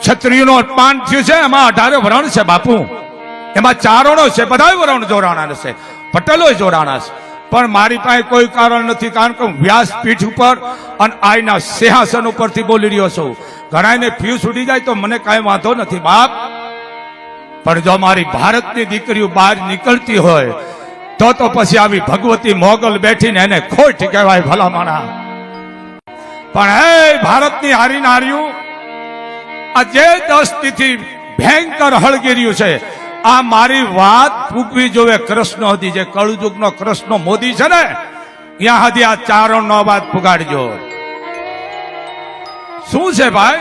ક્ષત્રિયનો અપમાન થયું છે, એમાં અઢારે વરણ છે બાપુ. એમાં ચારણો છે બધા વરણ જોડાણા છે પટેલો જોડાણા છે. પણ મારી પાસે કોઈ કારણ નથી, કારણ કે હું વ્યાસપીઠ ઉપર અને આઈના સિંહાસન ઉપરથી બોલી રહ્યો છું. ઘણાને ફ્યુઝ ઉડી જાય તો મને કાંઈ વાંધો નથી, બાપ. પણ જો મારી ભારતની દીકરીઓ બહાર નીકળતી હોય, તો તો પછી આવી ભગવતી મોગલ બેઠીને એને ખોટ કહેવાય ભલામણા. પણ હે ભારતની હારી નાર્યું આ જે ભયંકર હળગેર્યું છે, આ મારી વાત ફૂકવી જોવે કૃષ્ણ હતી જે કળયુગનો કૃષ્ણ મોદી છે ને, ત્યાં હતી આ ચારણ નો વાત પુગાડજો. શું છે ભાઈ?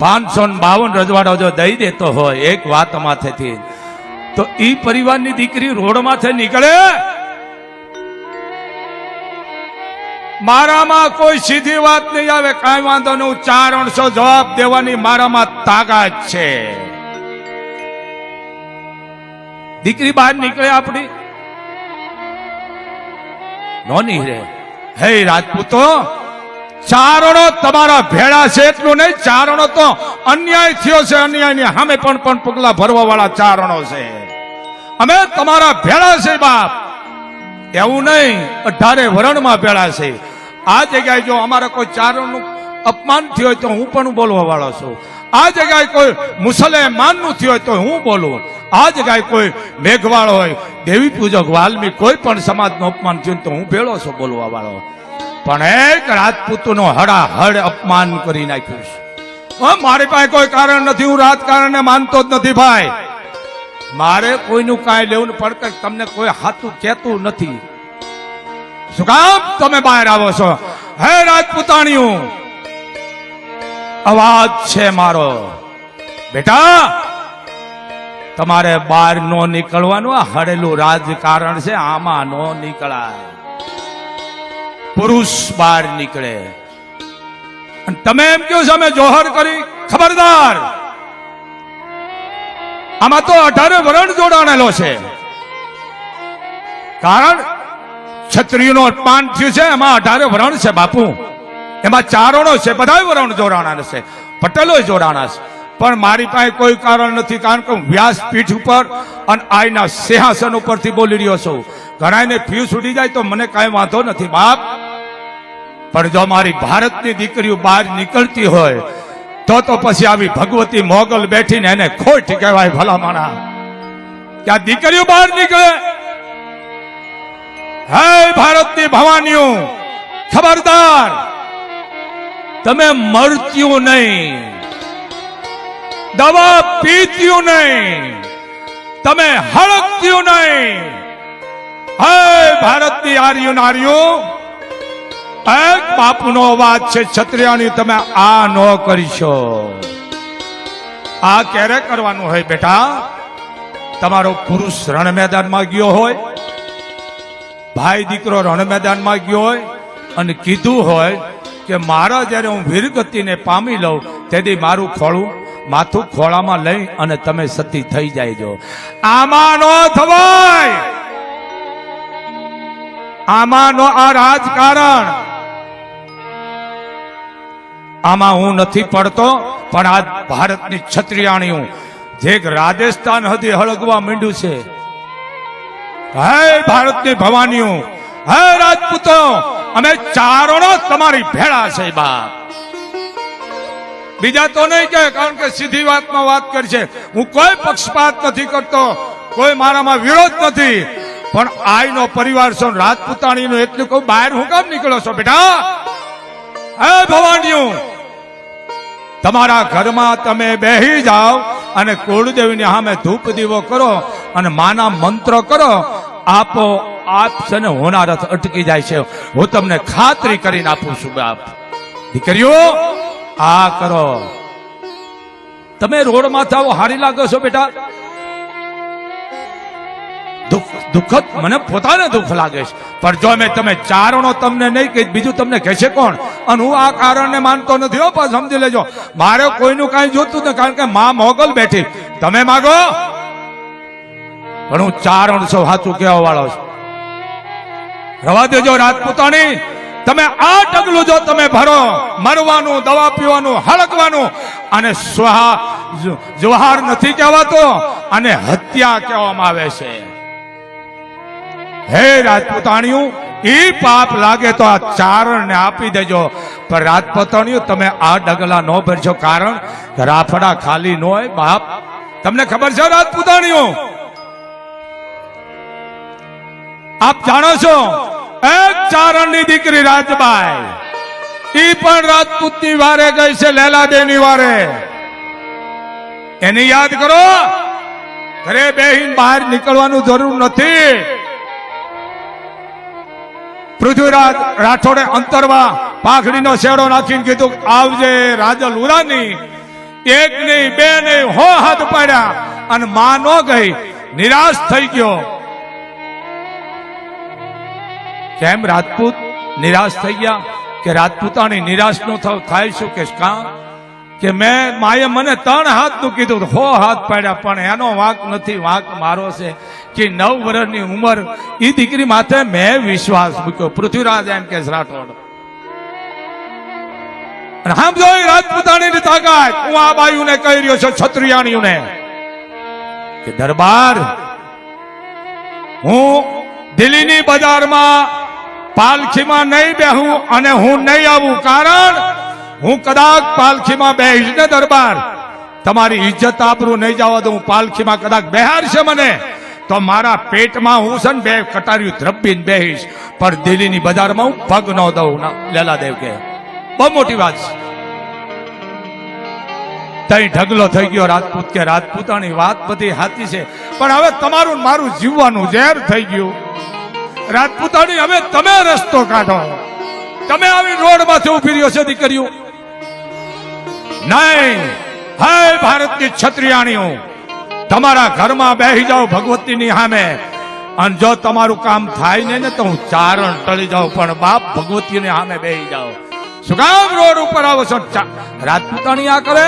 પાંચસો બાવન રજવાડો જો દઈ દેતો હોય, એક વાત માથેથી, તો ઈ પરિવારની દીકરી રોડમાંથી નીકળે? મારામાં કોઈ સીધી વાત નહીં આવે કાંઈ વાંધો નહીં. હું જવાબ દેવાની મારામાં તાકાત છે. દીકરી બહાર નીકળે આપણી. નોની રે હે રાજપૂતો ચારણો તમારા ભેળા છે એટલું નહીં ચારણો તો અન્યાય થયો છે અન્યાયની સામે પણ પણ પગલા ભરવા વાળા ચારણો છે. અમે તમારા ભેળા છે બાપ. એવું નહીં અઢારે વરણમાં ભેળા છે. આ જગ્યાએ જો અમારા કોઈ ચારોનું અપમાન થયું હોય તો હું પણ બોલવા વાળો છું. આ જગ્યાએ કોઈ મુસલમાનનું થયું હોય તો હું બોલું. આ જગ્યાએ કોઈ મેઘવાળ હોય, દેવી પૂજક વાલ્મી કોઈ પણ સમાજનું અપમાન થયું તો હું ભેળો છું બોલવા વાળો. પણ એક રાજપૂતનું હડાહડ અપમાન કરી નાખ્યું છે. મારી પાસે કોઈ કારણ નથી, હું રાજકારણને માનતો જ નથી ભાઈ. મારે કોઈનું કાંઈ લેવું ને પડકે તમને કોઈ હાથું કહેતું નથી. શું તમે બહાર આવો છો? હે રાજપૂતાણીયું અવાજ છે મારો. બેટા, તમારે બહાર નો નીકળવાનું, આ હડેલું રાજકારણ છે, આમાં નો નીકળાય. પુરુષ બહાર નીકળે. તમે એમ કહો છો, અમે જોહર કરી, ખબરદાર. આમાં તો અઢારે વરણ જોડાણેલો છે. કારણ ક્ષત્રિયનો અપમાન થયું છે, એમાં અઢારે વરણ છે બાપુ. એમાં ચારણો છે બધા વરણ જોડાણા છે, પટેલો જોડાણા છે. પણ મારી પાસે કોઈ કારણ નથી, કારણ કે હું વ્યાસપીઠ ઉપર અને આઈના સિંહાસન ઉપરથી બોલી રહ્યો છું. ઘણાને ફી છૂટી જાય તો મને કાંઈ વાંધો નથી, બાપ. પણ જો મારી ભારતની દીકરીઓ બહાર નીકળતી હોય, તો તો પછી આવી ભગવતી મોગલ બેઠીને એને ખોટ કહેવાય ભલામણા કે આ દીકરીઓ બહાર નીકળે હે ભારતની ભવાનીઓ, ખબરદાર. તમે મરત્યું નહીં. દવા પીત્યું નહીં. તમે હળકત્યું નહીં. હે ભારતની આર્યો નાર્યો એક બાપુનો અવાજ છે ક્ષત્રિયાની તમે આ ન કરીશો આ ક્યારે કરવાનું હોય બેટા? તમારો પુરુષ રણ મેદાનમાં ગયો હોય ભાઈ દીકરો રણ મેદાનમાં ગયો હોય અને કીધું હોય કે મારા જ્યારે હું વીરગતિને પામી લઉં, તેથી મારું ખોળું માથું ખોળામાં લઈ અને તમે સતી થઈ જાયજો. આમાં નો થવાય! આમાં નો આ રાજકારણ! આમાં હું નથી પડતો, પણ આ ભારતની ક્ષત્રિયાણીઓ જે રાજસ્થાન હતી હળગવા માંડ્યું છે હે ભારતની ભવાનીઓ, હે રાજપૂતો, અમે ચારણો તમારી ભેળા છે, બાપ. બીજા તો નહીં કે કારણ કે સીધી વાતમાં વાત કરી હું કોઈ પક્ષપાત નથી કરતો, કોઈ મારામાં વિરોધ નથી. પણ આઈનો પરિવાર છો, રાજપૂતાણીનો, એટલું કહું બહાર હું કામ નીકળો છો, બેટા? હે ભવાનીઓ, તમારા ઘરમાં તમે બેહી જાઓ અને કુળદેવીની સામે ધૂપ દીવો કરો અને માના મંત્ર કરો આપો, આપ છે ને અટકી જાય છે. હું તમને ખાતરી કરીને આપું છું, બાપ. દીકરીઓ, આ કરો. તમે રોડમાં થાવ હારી લાગો છો, બેટા. દુઃખદ, મને પોતાને દુઃખ લાગે છે. પણ જો મેં તમે ચારણો તમને નહીં કહી, બીજું તમને કહેશે કોણ? અને હું આ કારણને માનતો નથી, હો, પણ સમજી લેજો. મારે કોઈનું કાંઈ જોતું નથી, કારણ કે મા મોગલ બેઠી. તમે માગો પણ હું ચારણ સૌ સાચું કહેવા વાળો છું. રવા દેજો રાજપૂતાણી તમે આ ડગલું જો તમે ભરો, મરવાનું, દવા પીવાનું હળકવાનું અને સ્વાહ જવાહર નથી કહેવાતો, અને હત્યા કહેવામાં આવે છે. હે રાજપૂતાણીયું એ પાપ લાગે તો આ ચારણને આપી દેજો. પણ રાજપૂતાણીયું તમે આ ડગલા ન ભરજો, કારણ રાફડા ખાલી ન હોય, બાપ. તમને ખબર છે રાજપૂતાણીયું આપ જાણો છો? એક ચારણની દીકરી રાજબાઈ. ઈ પણ રાજપૂતની વારે ગઈ છે લેલાદેવની વારે. એને યાદ કરો, ઘરે બેહીન બહાર નીકળવાનું જરૂર નથી. પૃથ્વીરાજ રાઠોડે અંતરવા પાઘડીનો શેડો નાખીને કીધું, આવજે રાજલ ઉરાની. એક નહીં, બે નહીં, હો હાથ પાડ્યા અને માં નો ગઈ, નિરાશ થઈ ગયો. કેમ રાજપૂત નિરાશ થઈ ગયા? કે રાજપૂતાણી નિરાશ નો થાય શું કે કામ કે મેં, માએ મને ત્રણ હાથનું કીધું હો હાથ પાડ્યા, પણ એનો વાંક નથી, વાંક મારો છે કે નવ વર્ષની ઉંમર એ દીકરી માથે મેં વિશ્વાસ મૂક્યો. પૃથ્વીરાજ એમ કે રાઠોડ. સમજો રાજપૂતાણીની તાકાત. હું આ બાયુને કહી રહ્યો છું, ક્ષત્રિયાણીઓને, કે દરબાર, હું દિલ્હીની બજારમાં પાલખીમાં નહીં બેહું અને હું નહીં આવું. કારણ હું કદાચ પાલખીમાં બેહીશ ને દરબાર. તમારી ઇજ્જત આબરૂ નહીં જવા દઉં. પાલખીમાં કદાચ બેહારશે મને, તો મારા પેટમાં હું છે ને બે કટાર્યું ધ્રબીને બેહીશ. પણ દિલ્હીની બજારમાં હું પગ ન દઉં. લેલાદેવ કે બહુ મોટી વાત છે. તઈ ઢગલો થઈ ગયો રાજપૂત કે રાજપૂતાની વાત બધી સાચી છે. પણ હવે તમારું મારું જીવવાનું ઝેર થઈ ગયું. રાજપૂતાણી, હવે તમે રસ્તો કાઢો. તમે આવી રોડમાંથી ઊભી રહ્યો છે, દીકરીઓ. નહીં, હાય ભારતની ક્ષત્રિયાણીઓ તમારા ઘરમાં બેસી જાઓ ભગવતીની સામે. અને જો તમારું કામ થાય ને તો હું ચારણ ટળી જાઉં, પણ બાપ ભગવતીની સામે બેસી જાઓ શું કામ રોડ ઉપર આવો છો? રાજપૂતાણી આ કરે?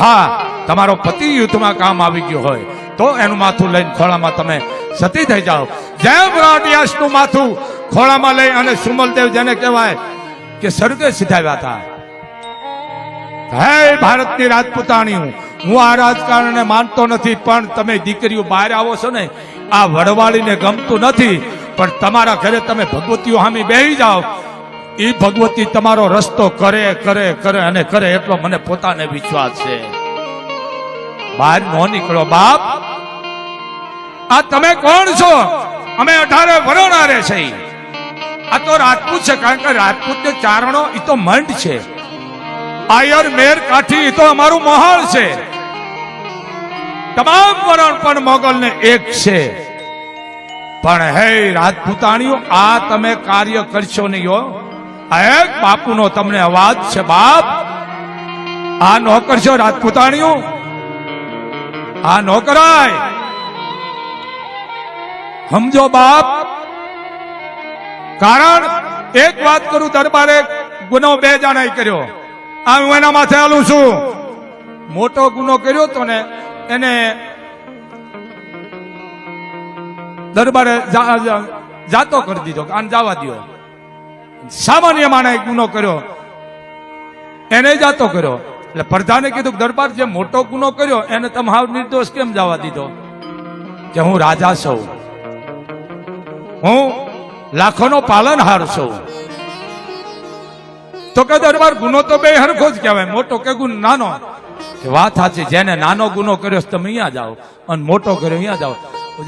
હા, તમારો પતિ યુદ્ધમાં કામ આવી ગયો હોય, તો એનું માથું લઈને ખોળામાં તમે સતી થઈ જાઓ. જેમ માથું ખોળામાં લઈ અને સુમલદેવ જેને કહેવાય કે સ્વર્ગે સિધાવ્યા હતા. હે ભારતની રાજપૂતાણીઓ હું આ રાજકારણને માનતો નથી, પણ તમે દીકરીઓ બહાર આવો છો ને, આ વડવાળીને ગમતું નથી, પણ તમારા ઘરે તમે ભગવતીઓ સામે બેહી જાઓ. એ ભગવતી તમારો રસ્તો કરે કરે કરે અને કરે એટલો મને પોતાને વિશ્વાસ છે. બહાર નો નીકળો બાપ. આ તમે કોણ છો? અમે અઢારે વરોણારે છે. આ તો રાજપૂત છે, કારણ કે રાજપૂત ને ચારણો એ તો મંડ છે. આયર, મેર, કાઠી એ તો અમારું મહાલ છે. તમામ વરણ પણ મોગલ ને એક છે. પણ હે રાજપૂતાણીઓ, આ તમે કાર્ય કરશો નહીં હો. એક બાપુનો તમને અવાજ છે, બાપ. આ નોકર છો રાજપૂતાણીઓ. આ નો કરાય. સમજો બાપ. કારણ એક વાત કરું દરબારે ગુનો બે જણાએ કર્યો. આ હું એના માથે આલું છું. મોટો ગુનો કર્યો તો ને એને દરબારે જાતો કરી દીધો આને જવા દ્યો. સામાન્ય માણે ગુનો કર્યો. એને જાતો કર્યો. એટલે પ્રધાને કીધું દરબાર જે મોટો ગુનો કર્યો, એને તમે હાવ નિર્દોષ કેમ જવા દીધો? કે હું રાજા છું. હું લાખોનો પાલનહાર છું તો કે દરબાર ગુનો તો બે હરખો જ કહેવાય. મોટો કે ગુનો નાનો? વાત સાચી, જેને નાનો ગુનો કર્યો તમે અહીંયા જાઓ અને મોટો કર્યો, અહીંયા જાઓ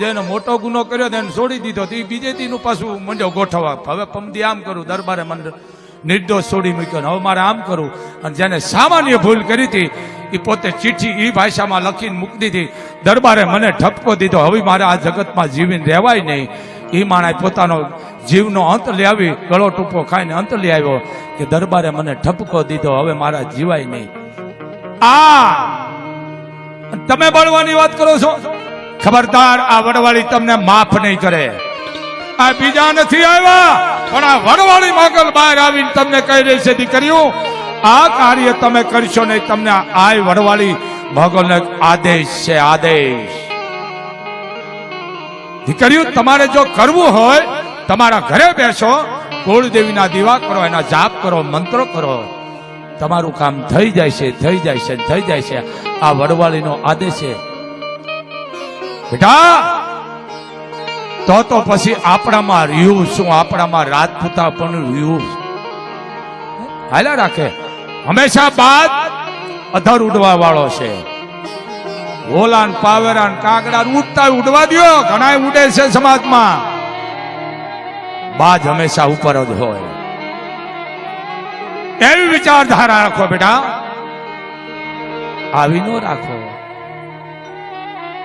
જેને મોટો ગુનો કર્યો તો એને છોડી દીધો, તો એ બીજે દીનું પાછું મંડ્યો ગોઠવવા. હવે પમદી આમ કરું, દરબારે મંડ નિર્દોષ છોડી મૂક્યો હવે મારે આમ કરું. અને જેને સામાન્ય ભૂલ કરી હતી એ પોતે ચિઠ્ઠી એ ભાષામાં લખીને મૂકી દીધી. દરબારે મને ઠપકો દીધો, હવે મારે આ જગતમાં જીવીને રહેવાય નહીં. એ માણસ પોતાનો જીવનો અંત લાવી ગળો ટૂંપો ખાઈને અંત લઈ આવ્યો કે દરબારે મને ઠપકો દીધો, હવે મારા જીવાય નહીં. આ! તમે બળવાની વાત કરો છો? ખબરદાર, આ વડવાળી તમને માફ નહીં કરે. આ બીજા નથી આવ્યા, પણ આ વડવાળી માગલ બહાર આવીને તમને કહી રહી છે, દીકરીઓ, આ કાર્ય તમે કરશો નહીં, તમને આ વડવાળી મોગલનો આદેશ છે, આદેશ. દીકરીઓ, તમારે જો કરવું હોય, તમારા ઘરે બેસો, કુળદેવીના દીવા કરો, એના જાપ કરો, મંત્રો કરો. તમારું કામ થઈ જાય છે, થઈ જાય છે, થઈ જાય છે. આ વડવાળીનો આદેશ છે. બેટા, તો તો પછી આપણામાં રહ્યું શું? આપણામાં રાજપૂતા પણ રહ્યું. હાલ્યા રાખે. હંમેશા બાદ અધર ઉડવા વાળો છે. ઓલાન પાવેરાન કાગડા ઉડતા ઉડવા દ્યો. ઘણા ઉડે છે સમાજમાં. બાજ હંમેશા ઉપર જ હોય. એવી વિચારધારા રાખો બેટા. આવી નો રાખો.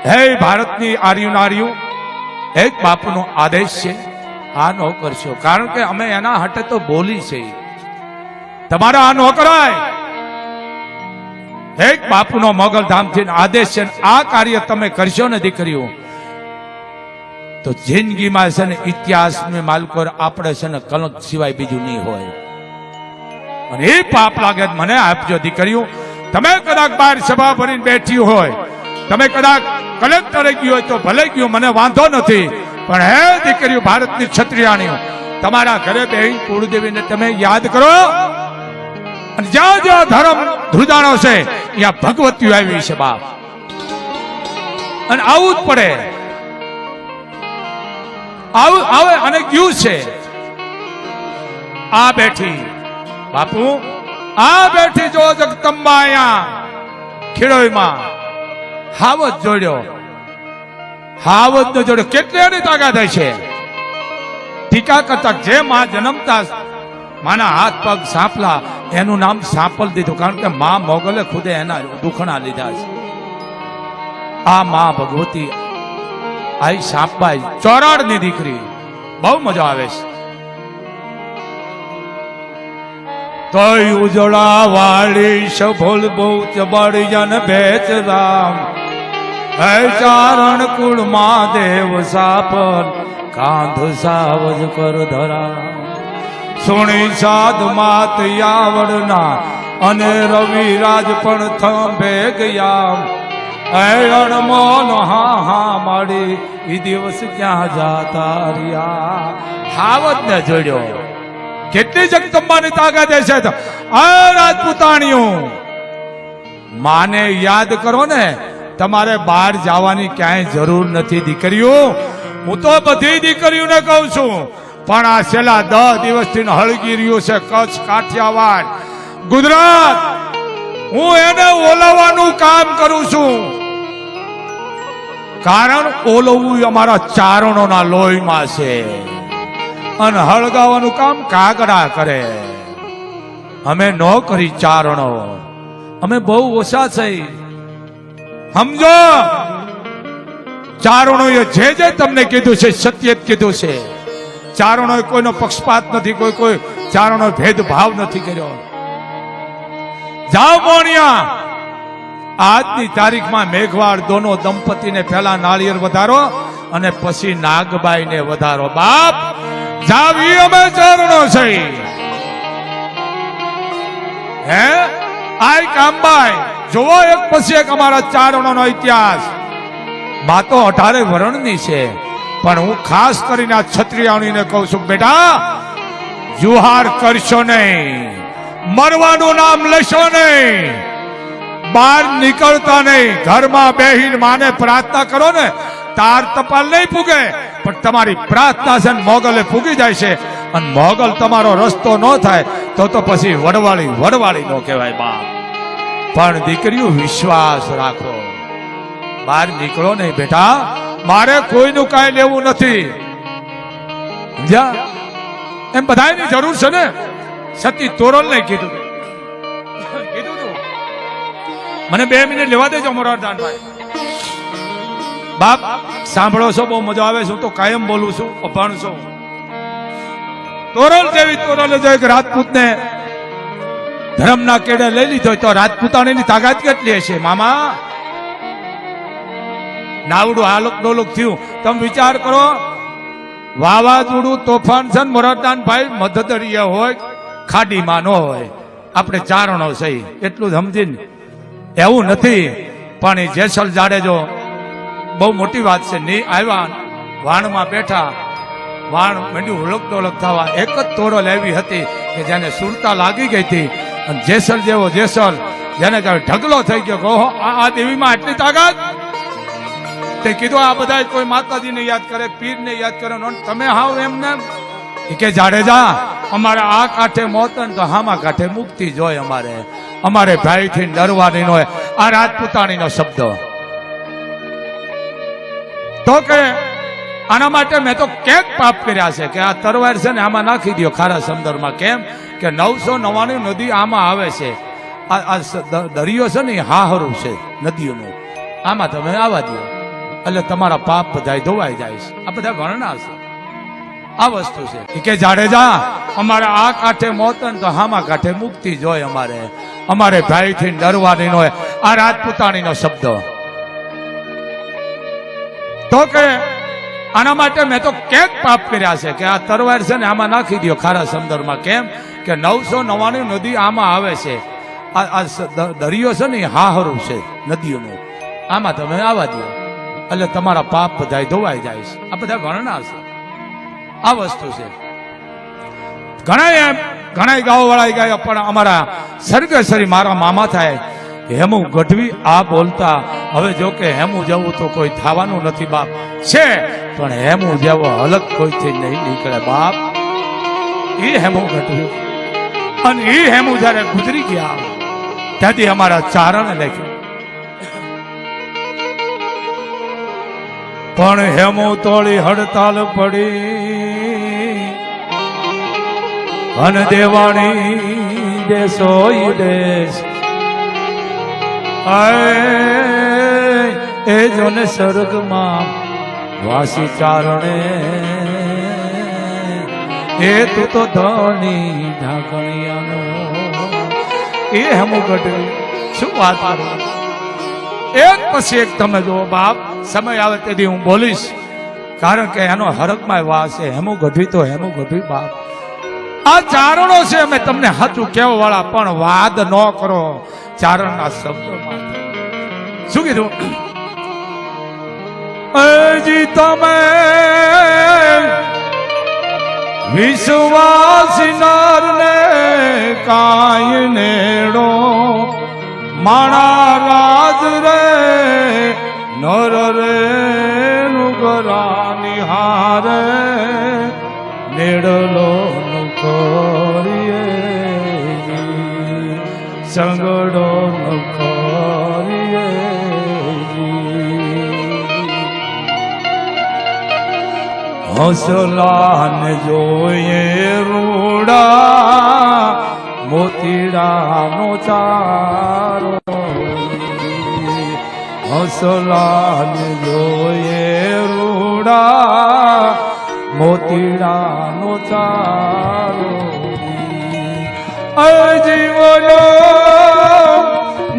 હે ભારતની આર્યુ નાર્યુ, એક બાપુનો આદેશ છે, આ ન કરશો. કારણ કે અમે એના હટે તો બોલી છે. તમારા આ ન કરાય. એક બાપુનો મોગલધામથી આદેશ છે આ કાર્ય તમે કરશો ને દીકરીઓ. તો જિંદગીમાં છે ને ઇતિહાસને માલકો આપણે છે ને કલંક સિવાય બીજું નહીં હોય. અને એ પાપ લાગે મને આપજો દીકરીઓ. તમે કદાચ બહાર સભા ભરીને બેઠી હોય, તમે કદાચ કલેક્ટરે ગયો હોય તો ભલે ગયો, મને વાંધો નથી. પણ હે દીકરીઓ, ભારતની ક્ષત્રિયાણીઓ, તમારા ઘરે બે કુળદેવીને તમે યાદ કરો. અને જ્યાં જ્યાં ધર્મ ધ્રુજાણો છે, ત્યાં ભગવતીઓ આવી છે બાપ. અને આવું જ પડે. આવું આવે અને ગયું છે. આ બેઠી. બાપુ, આ બેઠી જો જગતંબા અહીંયા ખેડોઈમાં હાવત જોડ્યો. હાવત નો જોડ્યો. કેટલી એની તાકાત છે? ટીકા કરતા જે માં જન્મતા માના હાથ પગ સાંપલા એનું નામ સાંપલ દીધું, કારણ કે મા મોગલે ખુદે એના દુખણા લીધા છે. આ મા ભગવતી આઈ સાંપબાઈ ચોરાડની દીકરી. બહુ મજા આવે છે. તોય ઉજળા વાળી સભોલ બહુ ચબડી જન ભેચ રામ ચારણ કુળ દેવ સાપર કાંધ સાવજ કર ધરા સુણી સાધ માત યાવડના અને રવિરાજ પણ થંભે ગયા. હે અણમોલ હા હા માડી એ દિવસ ક્યાં જાતા રહ્યા? હાવત ને જોડ્યો. કેટલી જગદંબાની તાકાત છે આ રાજપૂતાણીઓ, માને યાદ કરો ને, તમારે બહાર જવાની ક્યાંય જરૂર નથી દીકરીઓ. હું તો બધી દીકરીઓને કહું છું પણ આ છેલ્લા દસ દિવસથી હળગી રહ્યું છે કચ્છ કાઠિયાવાડ. ગુજરાત, હું એને ઓલવવાનું કામ કરું છું. કારણ ઓલવવું અમારા ચારણોના લોહીમાં છે. અને હળગાવાનું કામ કાગડા કરે. અમે ન કરી ચારણો. અમે બહુ ઓછા થઈ. સમજો? ચારણોએ જે જે તમને કીધું છે સત્ય જ કીધું છે. ચારણોએ કોઈનો પક્ષપાત નથી, કોઈ કોઈ ચારણો ભેદભાવ નથી કર્યો. જાઓ મોણિયા. આજની તારીખમાં મેઘવાળ દોનો દંપતીને પહેલા નાળિયેર વધારો અને પછી નાગબાઈને વધારો. બાપ, જાવી અમે ચારણો છે. હે? આય કામબાઈ જોવો એક પછી એક અમારા ચારણોનો ઇતિહાસ. વાતો અઢારે વર્ણની છે. પણ હું ખાસ કરીને આ છત્રિયાણીને કહું છું, બેટા જુહાર કરશો નહીં. મરવાનું નામ લેશો નહીં. બહાર નીકળતા નહીં. ઘરમાં બેહીને માને પ્રાર્થના કરો ને, તાર તપાલ નહીં પૂગે પણ તમારી પ્રાર્થના છે મોગલે પૂગી જાય છે. અને મોગલ તમારો રસ્તો ન થાય, તો તો પછી વડવાળી વડવાળી નો કહેવાય બાપ. પણ દીકરીઓ, વિશ્વાસ રાખો. બહાર નીકળો નહીં, બેટા. મારે કોઈનું કાંઈ લેવું નથી. એમ બધાની જરૂર છે ને? સતી તોરલ ને કીધું મને બે મિનિટ લેવા દેજો મોરારદાનભાઈ બાપ, સાંભળો છો, બહુ મજા આવે છે. હું તો કાયમ બોલું છું, અભણ છું. તોરલ જેવી તોરલ જો એક રાજપૂતને ધર્મના કેડે લઈ લીધો તો તો રાજપૂતાણીની તાકાત કેટલી હશે, મામા? નાવડું હાલક ડોલક થયું. તમે વિચાર કરો, વાવાઝોડું, તોફાન છે મોરારદાનભાઈ મધદરીય હોય ખાડીમાં ન હોય. આપણે ચારણો છે એટલું સમજીને. એવું નથી. પણ એ જેસલ જાડેજો બહુ મોટી વાત છે. ની આવ્યા, વાણમાં બેઠા. વાણ મંડ્યું હુલક ડોલક થવા. એક જ તોડો લેવી હતી કે જેને સુરતા લાગી ગઈ હતી. અને જેસલ જેવો જેસલ, જેને કહેવાય ઢગલો થઈ ગયો કહો આ દેવીમાં આટલી તાકાત? તે કીધું, આ બધા કોઈ માતાજીને યાદ કરે, પીરને યાદ કરે. તમે હાવ એમને કે, જાડેજા, અમારે આ કાંઠે મોત ને તો હામા કાંઠે મુક્તિ જોય અમારે. અમારે ભાઈથી ડરવાની નો આ રાજપૂતાણીનો શબ્દ. તો કે, આના માટે મેં તો કેક પાપ કર્યા છે કે આ તરવાર છે ને આમાં નાખી દો ખારા સમંદરમાં કેમ? કે નવસો નવાણું નદી આમાં આવે છે. આ દરિયો છે ને હાહરું છે, નદીઓનું. આમાં તમે આવવા દો એટલે તમારા પાપ બધા ધોવાઈ જાય છે. આ બધા વર્ણા છે. આ વસ્તુ છે. કે, જાડેજા, અમારે આ કાંઠે મોત તો હામા કાંઠે મુક્તિ જોય અમારે. અમારે ભાઈથી ડરવાની નો આ રાજપૂતાણીનો શબ્દ. તો કે, આના માટે મેં તો કેક પાપ કર્યા છે કે આ તરવાર છે ને આમાં નાખી દો ખારા સમંદરમાં કેમ? કે નવસો નવાણું નદી આમાં આવે છે. આ દરિયો છે ને હાહરું છે નદીઓનું. આમાં તમે આવવા દો એટલે તમારા પાપ બધા ધોવાઈ જાય છે. આ બધા વર્ણના છે. આ વસ્તુ છે. ઘણા એમ ઘણા ગાઓ વાળા ગયા, પણ અમારા સરગેશ્વરી મારા મામા થાય. હેમુ ગઢવી આ બોલતા, હવે જો કે હેમુ જેવું તો કોઈ થવાનું નથી બાપ. છે, પણ હેમુ જેવો અલગ કોઈથી નહીં નીકળે બાપ. એ હેમુ ગઢવી. અને એ હેમુ જ્યારે ગુજરી ગયા, ત્યાંથી અમારા ચારણ લખ્યું. પણ હેમુ તોળી હડતાલ પડી. અન દેવાણી દેશોઈ દેશ એ જોને સ્વર્ગમાં વાસી ચારણે. એ તું તો ધણી ઢાંકણિયાનો. એ હમુ ગઢવી, શું વાત એક પછી એક તમે જુઓ બાપ સમય આવે તેથી હું બોલીશ. કારણ કે એનો હરકમાં વાસ છે. હેમું ગઢવી તો હેમું ગઢવી બાપ. આ ચારણો છે અમે તમને સાચું કહેવા વાળા પણ વાદ ન કરો. ચારણના શબ્દોમાં. શું કીધું? હજી તમે વિશ્વાસનાર ને કાય નેડો. માણા હસલાન જોઈએ રૂડા, મોતીડાનો ચારો. હસલાન જોઈએ રૂડા, મોતીડાનો ચારો. જીવનો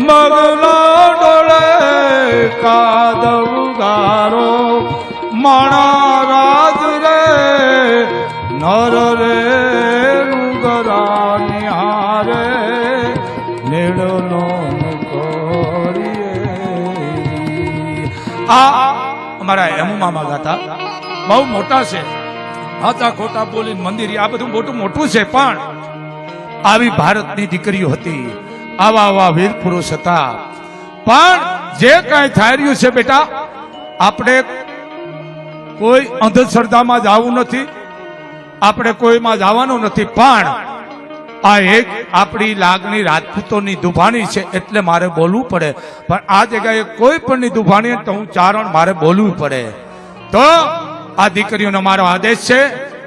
મગલા ડોળે કાદવ ગારો, માણા નર રે રુગરા નિહારે નેડલો આ અમારા હેમુમામા ગાતા બહુ મોટા છે હાચા ખોટા બોલીને મંદિર આ બધું મોટું મોટું છે પણ આવી ભારતની દીકરીઓ હતી. આવા આવા વીર પુરુષ હતા. પણ જે કાંઈ થઈ રહ્યું છે બેટા, આપણે કોઈ અંધશ્રદ્ધામાં જવું નથી. આપણે કોઈમાં જવાનું નથી, પણ આ એક આપણી લાગણી રાજપૂતોની દુભાણી છે, એટલે મારે બોલવું પડે. પણ આ જગ્યાએ કોઈ પણની દુભાણી તો હું ચારણ મારે બોલવું પડે. તો આ દીકરીઓનો મારો આદેશ છે,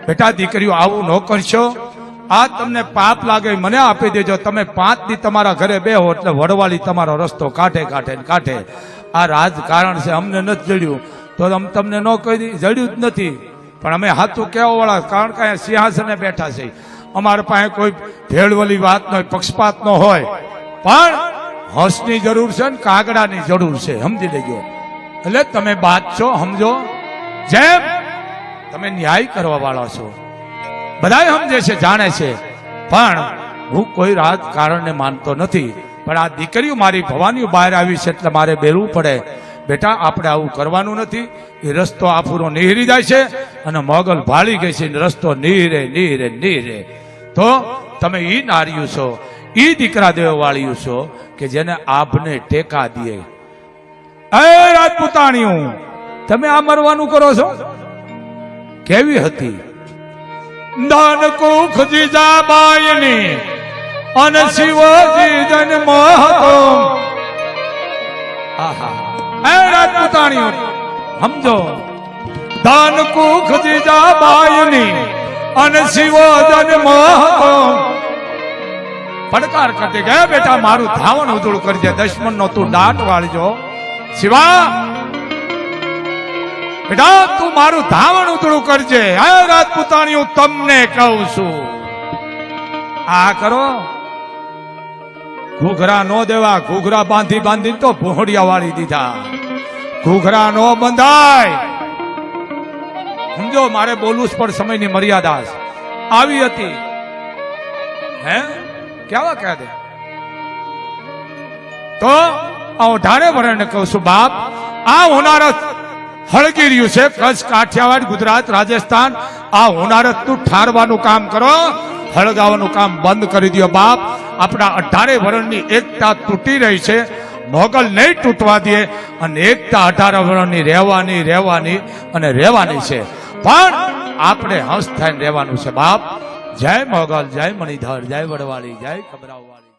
બેટા, દીકરીઓ, આવું ન કરશો. આ તમને પાપ લાગે મને આપી દેજો. તમે પાંચ દી તમારા ઘરે બેહો, એટલે વડવાળી તમારો રસ્તો કાઢે કાઢે કાઢે. આ રાજકારણ છે, અમને નથી જડ્યું. તો તમને ન કહી દઈ જડ્યું જ નથી. પણ અમે હાથું કહેવા વાળા કારણ કે સિંહાસને બેઠા છે. અમારા પાસે કોઈ ભેળવલી વાત ન હોય, પક્ષપાત ન હોય. પણ હસની જરૂર છે ને કાગડાની જરૂર છે, સમજી લેજો. એટલે તમે બાદ છો, સમજો? જેમ તમે ન્યાય કરવા વાળા છો. બધા સમજે છે, જાણે છે. પણ હું કોઈ રાજકારણને માનતો નથી. પણ આ દીકરીઓ મારી ભવાની બહાર આવી છે, એટલે મારે બેરવું પડે. બેટા, આપણે આવું કરવાનું નથી. એ રસ્તો આફુરો નીહરી જાય છે અને મોગલ ભાળી ગઈ છે. રસ્તો નીરે નીરે નીરે તો તમે ઈ નાર્યું છો, ઈ દીકરા દેવ વાળ્યું છો કે જેને આપને ટેકા દે. એ રાજપૂતાણીઓ, તમે આ મરવાનું કરો છો? કેવી હતી? દાન કુખ જીજાબાઈની અને શિવજી જન્મ હતો આહા. એ રાજપૂતાણીઓ, સમજો. દાન કુખ જીજાબાઈની અને શિવ જન્મ હતો પડકાર કરતી ગયા બેટા, મારું ધાવણ ઉજળું કરજે દશમન નો તું દાટ વાળજો. શિવા, બેટા, તું મારું ધાવણ ઉજળું કરજે. હે રાજપૂતાણી હું તમને કહું છું. આ કરો. ઘૂઘરા નો દેવા, ઘૂઘરા બાંધી બાંધી તો ભોંડિયા વાળી દીધા. ઘૂઘરા નો બંધાય. સમજો મારે બોલવું જ પણ સમયની મર્યાદા આવી હતી. હે? કેવા કહે દે? તો આ અઢારે વરણને કહું છું, બાપ, આ હોનારત હળગી રહ્યું છે. કચ્છ, કાઠિયાવાડ, ગુજરાત, રાજસ્થાન, આ હોનારત તું ઠારવાનું કામ કરો. હળગાવાનું કામ બંધ કરી દો બાપ. આપણા અઢારે વરણની એકતા તૂટી રહી છે. મોગલ નહીં તૂટવા દે અને એકતા અઢારે વરણની રહેવાની રહેવાની અને રહેવાની છે. પણ આપણે હંસ થઈને રહેવાનું છે બાપ. જય મોગલ, જય મણિધર, જય વડવાળી, જય ખબરાવાળી